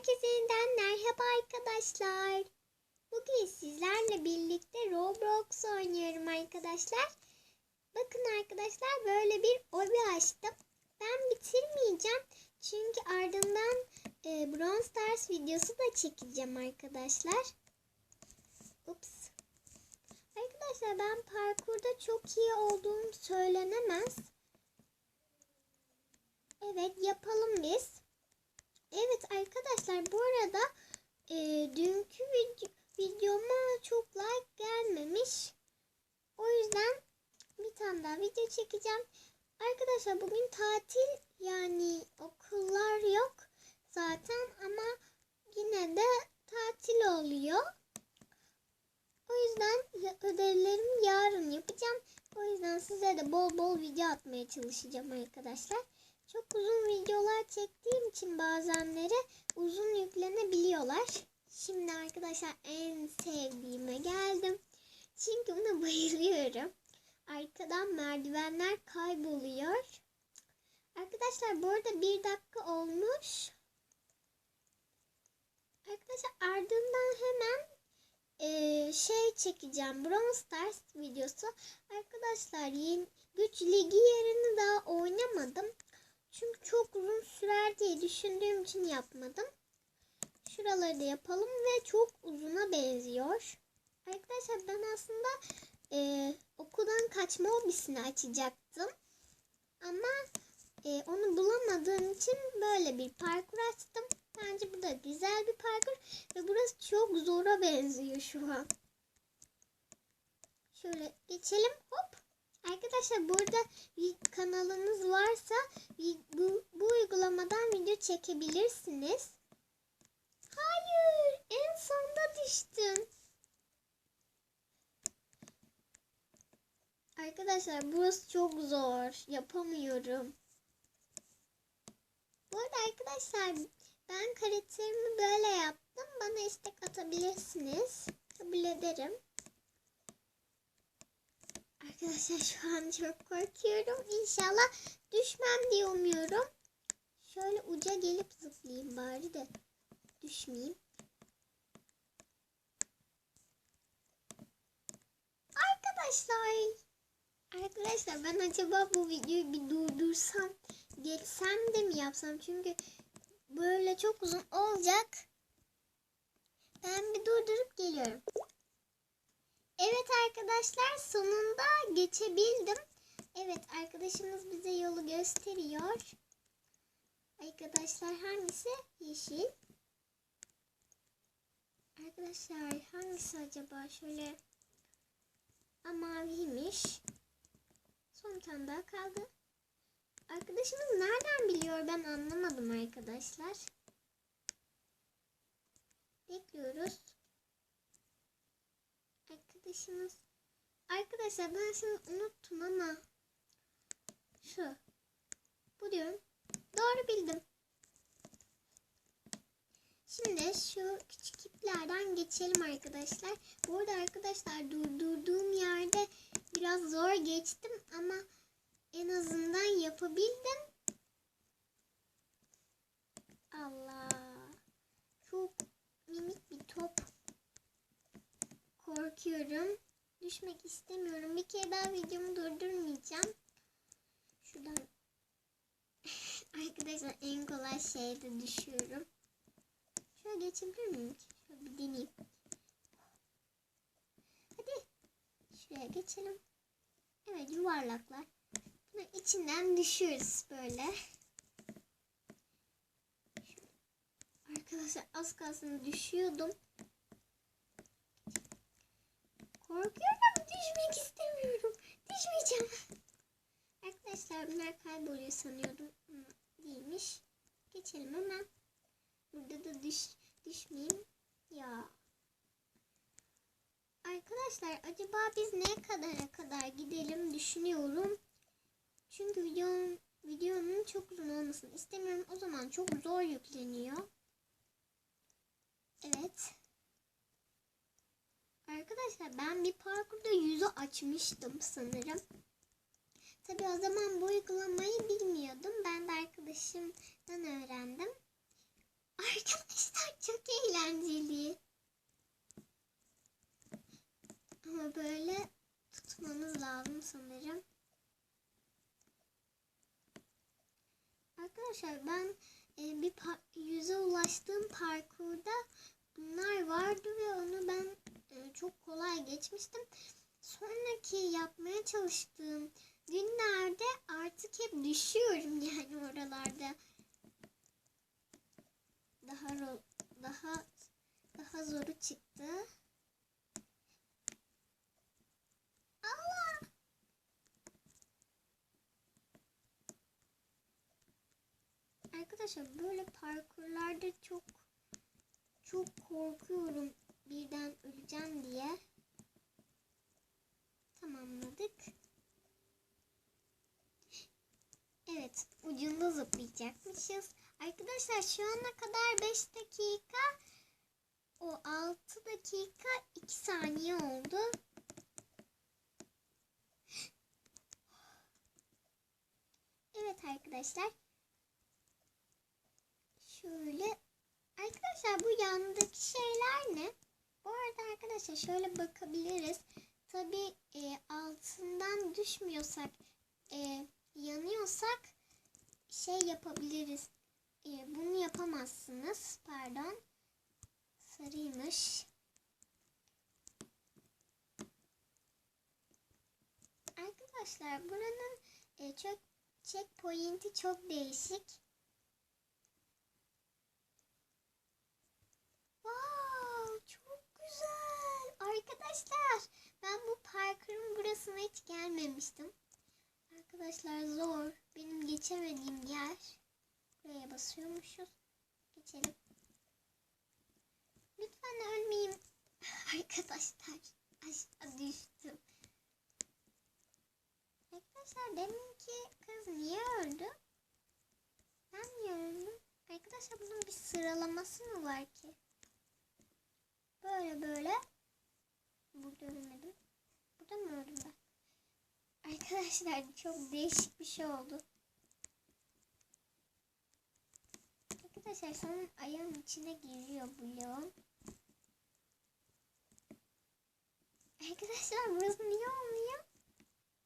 Herkese yeniden merhaba arkadaşlar. Bugün sizlerle birlikte Roblox oynuyorum arkadaşlar. Bakın arkadaşlar böyle bir obi açtım. Ben bitirmeyeceğim. Çünkü ardından e, Brawl Stars videosu da çekeceğim arkadaşlar. Ups. Arkadaşlar ben parkurda çok iyi olduğum söylenemez. Evet yapalım biz. Evet arkadaşlar bu arada e, dünkü video, videoma çok like gelmemiş. O yüzden bir tane daha video çekeceğim. Arkadaşlar bugün tatil yani okullar yok zaten ama yine de tatil oluyor. O yüzden ödevlerimi yarın yapacağım. O yüzden size de bol bol video atmaya çalışacağım arkadaşlar. Çok uzun videolar çektiğim için bazenleri uzun yüklenebiliyorlar. Şimdi arkadaşlar en sevdiğime geldim. Çünkü buna bayılıyorum. Arkadan merdivenler kayboluyor. Arkadaşlar bu arada bir dakika olmuş. Arkadaşlar ardından hemen e, şey çekeceğim. Brawl Stars videosu. Arkadaşlar yeni güç ligi yerini daha oynamadım. Çünkü çok uzun sürer diye düşündüğüm için yapmadım. Şuraları da yapalım ve çok uzuna benziyor. Arkadaşlar ben aslında e, okuldan kaçma hobisini açacaktım. Ama e, onu bulamadığım için böyle bir parkur açtım. Bence bu da güzel bir parkur ve burası çok zora benziyor şu an. Şöyle geçelim. Hop. Arkadaşlar burada bir kanalınız varsa bu, bu uygulamadan video çekebilirsiniz. Hayır, en sonda düştüm. Arkadaşlar burası çok zor. Yapamıyorum. Bu arada arkadaşlar ben karakterimi böyle yaptım. Bana istek atabilirsiniz. Kabul ederim. Arkadaşlar şu an çok korkuyorum. İnşallah düşmem diye umuyorum. Şöyle uca gelip zıplayayım bari de düşmeyeyim. Arkadaşlar. Arkadaşlar ben acaba bu videoyu bir durdursam geçsem de mi yapsam? Çünkü böyle çok uzun olacak. Ben bir durdurup geliyorum. Evet arkadaşlar sonunda geçebildim. Evet arkadaşımız bize yolu gösteriyor. Arkadaşlar hangisi? Yeşil. Arkadaşlar hangisi acaba? Şöyle Aa, maviymiş. Son bir tane daha kaldı. Arkadaşımız nereden biliyor ben anlamadım arkadaşlar. Bekliyoruz arkadaşımız. Arkadaşlar ben şimdi unuttum ama şu. Bu diyorum. Doğru bildim. Şimdi şu küçük iplerden geçelim arkadaşlar. Bu arada arkadaşlar durdurduğum yerde biraz zor geçtim ama en azından yapabildim. Allah. Çok minik bir top korkuyorum. Düşmek istemiyorum. Bir kere daha videomu durdurmayacağım. Şuradan arkadaşlar en kolay şeyde düşüyorum. Şöyle geçebilir miyim? Şöyle bir deneyeyim. Hadi. Şuraya geçelim. Evet yuvarlaklar. Bunun içinden düşüyoruz böyle. Arkadaşlar az kalsın düşüyordum. Korkuyorum. Düşmek istemiyorum. Düşmeyeceğim. Arkadaşlar bunlar kayboluyor sanıyordum. Değilmiş. Geçelim hemen. Burada da düş, düşmeyeyim. Ya. Arkadaşlar acaba biz ne kadara kadar gidelim düşünüyorum. Çünkü videonun, videonun çok uzun olmasını istemiyorum. O zaman çok zor yükleniyor. Evet. Arkadaşlar ben bir parkurda yüzü açmıştım sanırım. Tabi o zaman bu uygulamayı bilmiyordum. Ben de arkadaşımdan öğrendim. Arkadaşlar çok eğlenceli. Ama böyle tutmamız lazım sanırım. Arkadaşlar ben e, bir yüze ulaştığım parkurda bunlar vardı ve onu ben e, çok kolay geçmiştim. Sonraki yapmaya çalıştığım günlerde artık hep düşüyorum yani oralarda. Daha daha daha zoru çıktı. Allah! Arkadaşlar böyle parkurlarda çok çok korkuyorum birden öleceğim diye. Zıplayacakmışız. Arkadaşlar şu ana kadar 5 dakika o 6 dakika 2 saniye oldu. Evet arkadaşlar. Şöyle arkadaşlar bu yandaki şeyler ne? Bu arada arkadaşlar şöyle bakabiliriz. Tabi e, altından düşmüyorsak e, yanıyorsak şey yapabiliriz. E, bunu yapamazsınız. Pardon. Sarıymış. Arkadaşlar buranın e, çok checkpoint'i çok değişik. Wow, çok güzel. Arkadaşlar ben bu parkurun burasına hiç gelmemiştim. Arkadaşlar zor. Benim geçemediğim yer. Buraya basıyormuşuz. Geçelim. Lütfen ölmeyeyim. Arkadaşlar aşağı düştüm. Arkadaşlar deminki kız niye öldü? Ben niye öldüm? Arkadaşlar bunun bir sıralaması mı var ki? Böyle böyle. Burada ölmedim. Burada mı öldüm ben? Arkadaşlar çok değişik bir şey oldu. Arkadaşlar sanırım ayağın içine giriyor bloğum. Arkadaşlar burası niye olmuyor?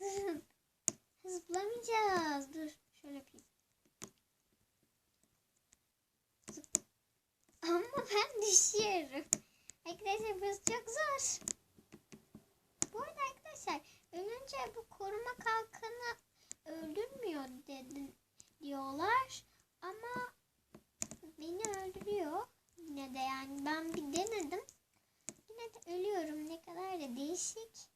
Durun. Zıplamayacağız. Dur. Şöyle yapayım. Zıp. Ama ben düşüyorum. Arkadaşlar burası çok zor. Bu arada arkadaşlar ölünce bu koruma kalkanı öldürmüyor dedi, diyorlar. Ama beni öldürüyor. Yine de yani ben bir denedim. Yine de ölüyorum. Ne kadar da değişik.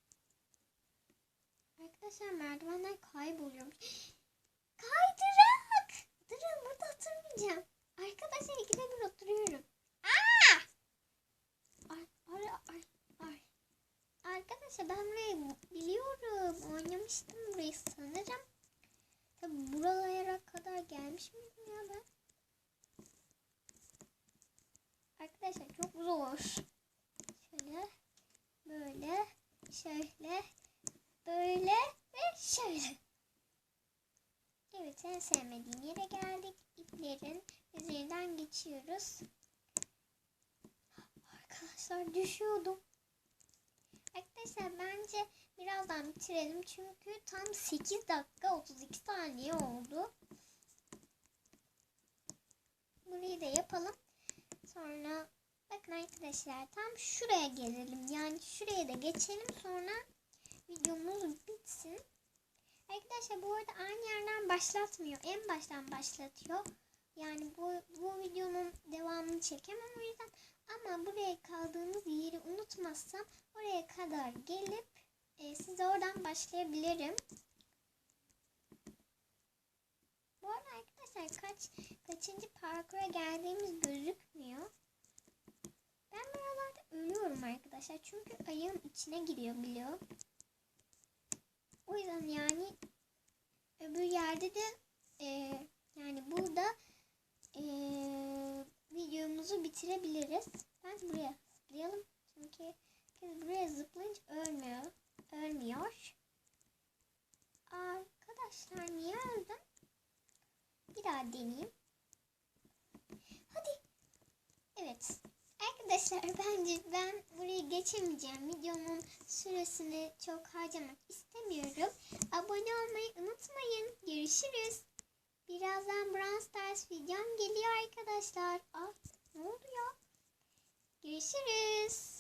Arkadaşlar merdivenler kayboluyormuş. Kaydırak! Durun burada oturmayacağım. Arkadaşlar ikide bir oturuyorum. Aa! Ay, ay, ay. Arkadaşlar ben burayı biliyorum. Oynamıştım burayı sanırım. Tabi buralara kadar gelmiş miydim ya ben? Arkadaşlar çok zor. Şöyle, böyle, şöyle, böyle ve şöyle. Evet en sevmediğim yere geldik. İplerin üzerinden geçiyoruz. Arkadaşlar düşüyordum. Arkadaşlar bence birazdan bitirelim. Çünkü tam 8 dakika 32 saniye oldu. Burayı da yapalım. Sonra bakın arkadaşlar tam şuraya gelelim. Yani şuraya da geçelim. Sonra videomuz bitsin. Arkadaşlar bu arada aynı yerden başlatmıyor. En baştan başlatıyor. Yani bu, bu videonun devamını çekemem o yüzden. Ama buraya kaldığımız yeri unutmazsam oraya kadar gelip e, size oradan başlayabilirim. Bu arada arkadaşlar kaç kaçıncı parkura geldiğimiz gözükmüyor. Ben buralarda ölüyorum arkadaşlar. Çünkü ayağım içine giriyor biliyor. O yüzden yani öbür yerde de e, yani burada e, videomuzu bitirebiliriz. Ben buraya zıplayalım. Çünkü biz buraya zıplayınca ölmüyor. Ölmüyor. Arkadaşlar niye öldüm? Bir daha deneyeyim. Hadi. Evet Arkadaşlar bence ben burayı geçemeyeceğim. Videomun süresini çok harcamak istemiyorum. Abone olmayı unutmayın. Görüşürüz. Birazdan Brawl Stars videom geliyor arkadaşlar. Aa, ne oldu? Görüşürüz.